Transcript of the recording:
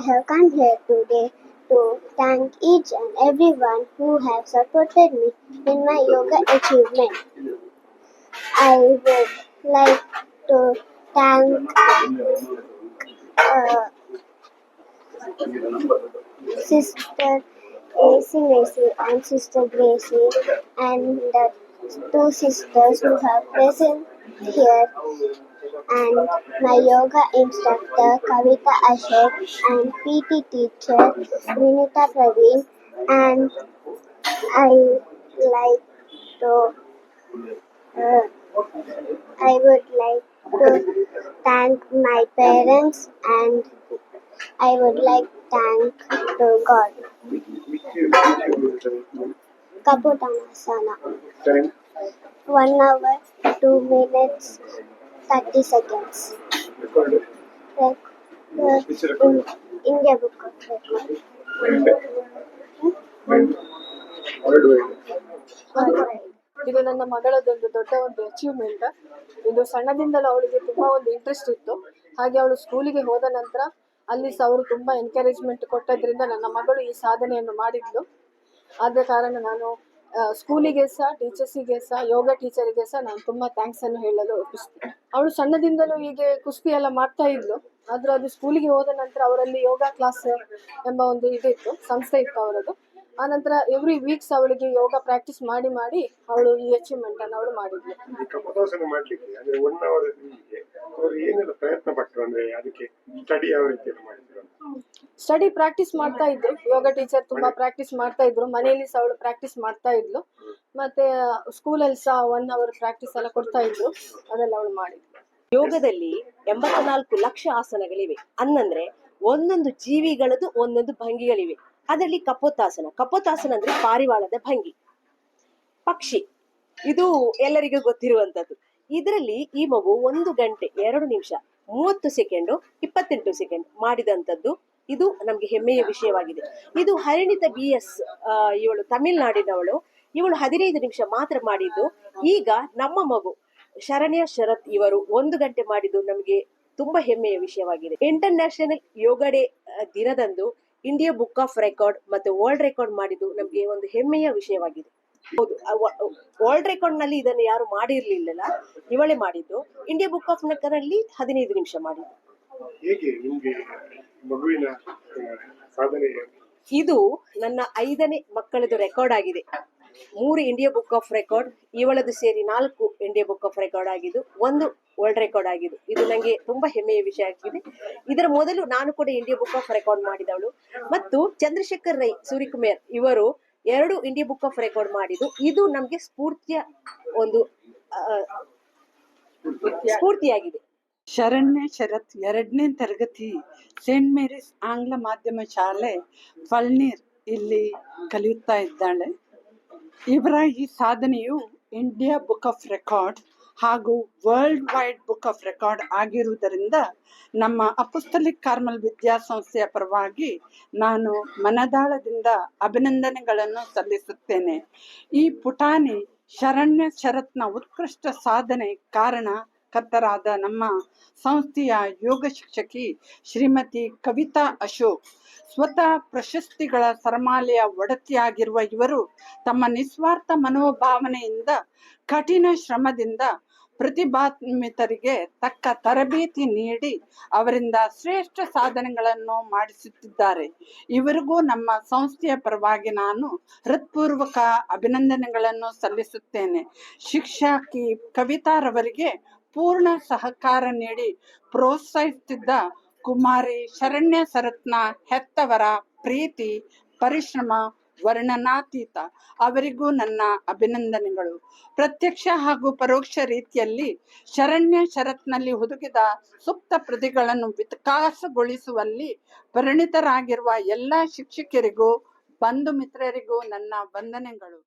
have come here today to thank each and everyone who have supported me in my yoga achievement. I would like to thank uh, Sister AC Macy and Sister Gracie and the two sisters who have present here and my yoga instructor Kavita Ashok and PT teacher Vinita Praveen and I like to uh, I would like to thank my parents and I would like to thank to God. Kapotanasana. One hour, two minutes, thirty seconds. Record. Like, uh, record? in India Book of. ಇದು ನನ್ನ ಮಗಳದೊಂದು ದೊಡ್ಡ ಒಂದು achievement ಇದು ಸಣ್ಣದಿಂದಲೂ ಅವಳಿಗೆ ತುಂಬಾ ಒಂದು interest ಇತ್ತು ಹಾಗೆ ಅವಳು ಸ್ಕೂಲಿಗೆ ಹೋದ ನಂತರ ಅಲ್ಲಿ ಸಹ ಅವರು ತುಂಬಾ ಎನ್ಕರೇಜ್ಮೆಂಟ್ ಕೊಟ್ಟದ್ರಿಂದ ನನ್ನ ಮಗಳು ಈ ಸಾಧನೆಯನ್ನು ಮಾಡಿದ್ಲು ಆದ ಕಾರಣ ನಾನು ಸ್ಕೂಲಿಗೆ ಸಹ ಟೀಚರ್ಸಿಗೆ ಸಹ ಯೋಗ ಟೀಚರಿಗೆ ಸಹ ನಾನು ತುಂಬಾ ಥ್ಯಾಂಕ್ಸ್ ಅನ್ನು ಹೇಳಲು ಕುಸ್ತಿ ಅವಳು ಸಣ್ಣದಿಂದಲೂ ಹೀಗೆ ಕುಸ್ತಿ ಎಲ್ಲ ಮಾಡ್ತಾ ಇದ್ಲು. ಆದ್ರೆ ಅದು ಸ್ಕೂಲಿಗೆ ಹೋದ ನಂತರ ಅವರಲ್ಲಿ ಯೋಗ ಕ್ಲಾಸ್ ಎಂಬ ಒಂದು ಇದಿತ್ತು, ಸಂಸ್ಥೆ ಇತ್ತು ಅವರದು ಆ ನಂತರ ಎವ್ರಿ ವೀಕ್ಸ್ ಅವಳಿಗೆ ಯೋಗ ಪ್ರಾಕ್ಟೀಸ್ ಮಾಡಿ ಮಾಡಿ ಅವಳು ಈ ಅಚೀವ್ಮೆಂಟ್ ಅನ್ನು ಅವಳು ಮಾಡಿದ್ಲು. ಮಾಡ್ಲಿಕ್ಕೆ ಅಂದ್ರೆ ಒನ್ ಅವರ್ ಅವರು ಏನೆಲ್ಲ ಪ್ರಯತ್ನ ಪಟ್ಟರು ಅಂದ್ರೆ ಅದಕ್ಕೆ ಸ್ಟಡಿ ಯಾವ ರೀತಿಯಲ್ಲಿ ಮಾಡಿದ್ರು ಸ್ಟಡಿ ಪ್ರಾಕ್ಟೀಸ್ ಮಾಡ್ತಾ ಇದ್ರು. ಯೋಗ ಟೀಚರ್ ತುಂಬಾ ಪ್ರಾಕ್ಟೀಸ್ ಮಾಡ್ತಾ ಇದ್ರು. ಮನೆಯಲ್ಲಿ ಸಹ ಅವಳು ಪ್ರಾಕ್ಟೀಸ್ ಮಾಡ್ತಾ ಇದ್ಲು. ಮತ್ತೆ ಸ್ಕೂಲಲ್ಲಿ ಸಹ ಒನ್ ಅವರ್ ಪ್ರಾಕ್ಟೀಸ್ ಎಲ್ಲ ಕೊಡ್ತಾ ಇದ್ರು. ಅದೆಲ್ಲ ಅವಳು ಮಾಡಿದ್ಲು. ಯೋಗದಲ್ಲಿ ಎಂಬತ್ನಾಲ್ಕು ಲಕ್ಷ ಆಸನಗಳಿವೆ. ಅನ್ನಂದ್ರೆ ಒಂದೊಂದು ಜೀವಿಗಳದ್ದು ಒಂದೊಂದು ಭಂಗಿಗಳಿವೆ. ಅದರಲ್ಲಿ ಕಪೋತಾಸನ. ಕಪೋತಾಸನ ಅಂದ್ರೆ ಪಾರಿವಾಳದ ಭಂಗಿ. ಪಕ್ಷಿ. ಇದು ಎಲ್ಲರಿಗೂ ಗೊತ್ತಿರುವಂತದ್ದು. ಇದರಲ್ಲಿ ಈ ಮಗು ಒಂದು ಗಂಟೆ, ಎರಡು ನಿಮಿಷ, ಮೂವತ್ತು ಸೆಕೆಂಡು, ಇಪ್ಪತ್ತೆಂಟು ಸೆಕೆಂಡ್ ಮಾಡಿದಂಥದ್ದು ಇದು ನಮ್ಗೆ ಹೆಮ್ಮೆಯ ವಿಷಯವಾಗಿದೆ. ಇದು ಹರಿಣಿತ ಬಿ ಎಸ್ ಇವಳು ತಮಿಳ್ನಾಡಿನವಳು. ಇವಳು ಹದಿನೈದು ನಿಮಿಷ ಮಾತ್ರ ಮಾಡಿದ್ದು. ಈಗ ನಮ್ಮ ಮಗು ಶರಣ್ಯ, ಶರತ್ ಇವರು ಒಂದು ಗಂಟೆ ಮಾಡಿದ್ದು ನಮಗೆ ತುಂಬಾ ಹೆಮ್ಮೆಯ ವಿಷಯವಾಗಿದೆ. ಇಂಟರ್ನ್ಯಾಷನಲ್ ಯೋಗ ಡೇ ದಿನದಂದು ಇಂಡಿಯಾ ಬುಕ್ ಆಫ್ ರೆಕಾರ್ಡ್ ಮತ್ತೆ ವರ್ಲ್ಡ್ ರೆಕಾರ್ಡ್ ಮಾಡಿದ್ದು ನಮಗೆ ಒಂದು ಹೆಮ್ಮೆಯ ವಿಷಯವಾಗಿದೆ. ಹೌದು ವರ್ಲ್ಡ್ ರೆಕಾರ್ಡ್ನಲ್ಲಿ ಇದನ್ನು ಯಾರು ಮಾಡಿರ್ಲಿಲ್ಲ ಇವಳೇ ಮಾಡಿದ್ದು. ಇಂಡಿಯಾ ಬುಕ್ ಆಫ್ನಲ್ಲಿ ಹದಿನೈದು ನಿಮಿಷ ಮಾಡಿದ್ದು. ಇದು ನನ್ನ ಐದನೇ ಮಕ್ಕಳದು ರೆಕಾರ್ಡ್ ಆಗಿದೆ. ಮೂರು ಇಂಡಿಯಾ ಬುಕ್ ಆಫ್ ರೆಕಾರ್ಡ್ ಇವಳದು ಸೇರಿ ನಾಲ್ಕು ಇಂಡಿಯಾ ಬುಕ್ ಆಫ್ ರೆಕಾರ್ಡ್ ಆಗಿದ್ದು, ಒಂದು ವರ್ಲ್ಡ್ ರೆಕಾರ್ಡ್ ಆಗಿದ್ದು. ಇದು ನನಗೆ ತುಂಬಾ ಹೆಮ್ಮೆಯ ವಿಷಯ ಆಗಿದೆ. ಇದರ ಮೊದಲು ನಾನು ಕೂಡ ಇಂಡಿಯಾ ಬುಕ್ ಆಫ್ ರೆಕಾರ್ಡ್ ಮಾಡಿದವಳು. ಮತ್ತು ಚಂದ್ರಶೇಖರ್ ರೈ ಸೂರ್ಯಕುಮಾರ್ ಇವರು ಎರಡು ಇಂಡಿಯಾ ಬುಕ್ ಆಫ್ ರೆಕಾರ್ಡ್ ಮಾಡಿದ್ದು. ಇದು ನಮಗೆ ಸ್ಫೂರ್ತಿಯ ಒಂದು ಸ್ಫೂರ್ತಿಯಾಗಿದೆ. ಶರಣ್ಯ ಶರತ್ ಎರಡನೇ ತರಗತಿ, ಸೇಂಟ್ ಮೇರಿಸ್ ಆಂಗ್ಲ ಮಾಧ್ಯಮ ಶಾಲೆ, ಫಳ್ನೀರ್ ಇಲ್ಲಿ ಕಲಿಯುತ್ತಾ ಇದ್ದಾಳೆ. ಇವರ ಈ ಸಾಧನೆಯು ಇಂಡಿಯಾ ಬುಕ್ ಆಫ್ ರೆಕಾರ್ಡ್ ಹಾಗೂ world wide book of record ಆಗಿರುವುದರಿಂದ ನಮ್ಮ ಅಪುಸ್ತಲಿಕ್ ಕಾರ್ಮಲ್ ವಿದ್ಯಾಸಂಸ್ಥೆಯ ಪರವಾಗಿ ನಾನು ಮನದಾಳದಿಂದ ಅಭಿನಂದನೆಗಳನ್ನು ಸಲ್ಲಿಸುತ್ತೇನೆ. ಈ ಪುಟಾಣಿ ಶರಣ್ಯ ಶರತ್ನ ಉತ್ಕೃಷ್ಟ ಸಾಧನೆ ಕಾರಣ ಕರ್ತರಾದ ನಮ್ಮ ಸಂಸ್ಥೆಯ ಯೋಗ ಶಿಕ್ಷಕಿ ಶ್ರೀಮತಿ ಕವಿತಾ ಅಶೋಕ್. ಸ್ವತಃ ಪ್ರಶಸ್ತಿಗಳ ಸರಮಾಲೆಯ ಒಡತಿಯಾಗಿರುವ ಇವರು ತಮ್ಮ ನಿಸ್ವಾರ್ಥ ಮನೋಭಾವನೆಯಿಂದ ಕಠಿಣ ಶ್ರಮದಿಂದ ಪ್ರತಿಭಾತ್ಮಿತರಿಗೆ ತಕ್ಕ ತರಬೇತಿ ನೀಡಿ ಅವರಿಂದ ಶ್ರೇಷ್ಠ ಸಾಧನೆಗಳನ್ನು ಮಾಡಿಸುತ್ತಿದ್ದಾರೆ. ಇವರಿಗೂ ನಮ್ಮ ಸಂಸ್ಥೆಯ ಪರವಾಗಿ ನಾನು ಹೃತ್ಪೂರ್ವಕ ಅಭಿನಂದನೆಗಳನ್ನು ಸಲ್ಲಿಸುತ್ತೇನೆ. ಶಿಕ್ಷಕಿ ಕವಿತಾರವರಿಗೆ ಪೂರ್ಣ ಸಹಕಾರ ನೀಡಿ ಪ್ರೋತ್ಸಾಹಿಸುತ್ತಿದ್ದ ಕುಮಾರಿ ಶರಣ್ಯ ಸರತ್ನ ಹೆತ್ತವರ ಪ್ರೀತಿ, ಪರಿಶ್ರಮ, ವರ್ಣನಾತೀತ. ಅವರಿಗೂ ನನ್ನ ಅಭಿನಂದನೆಗಳು. ಪ್ರತ್ಯಕ್ಷ ಹಾಗೂ ಪರೋಕ್ಷ ರೀತಿಯಲ್ಲಿ ಶರಣ್ಯ ಶರತ್ನಲ್ಲಿ ಹುದುಗಿದ ಸುಪ್ತ ಪ್ರತಿಗಳನ್ನು ವಿಕಾಸಗೊಳಿಸುವಲ್ಲಿ ಪರಿಣಿತರಾಗಿರುವ ಎಲ್ಲ ಶಿಕ್ಷಕರಿಗೂ ಬಂಧು ಮಿತ್ರರಿಗೂ ನನ್ನ ವಂದನೆಗಳು.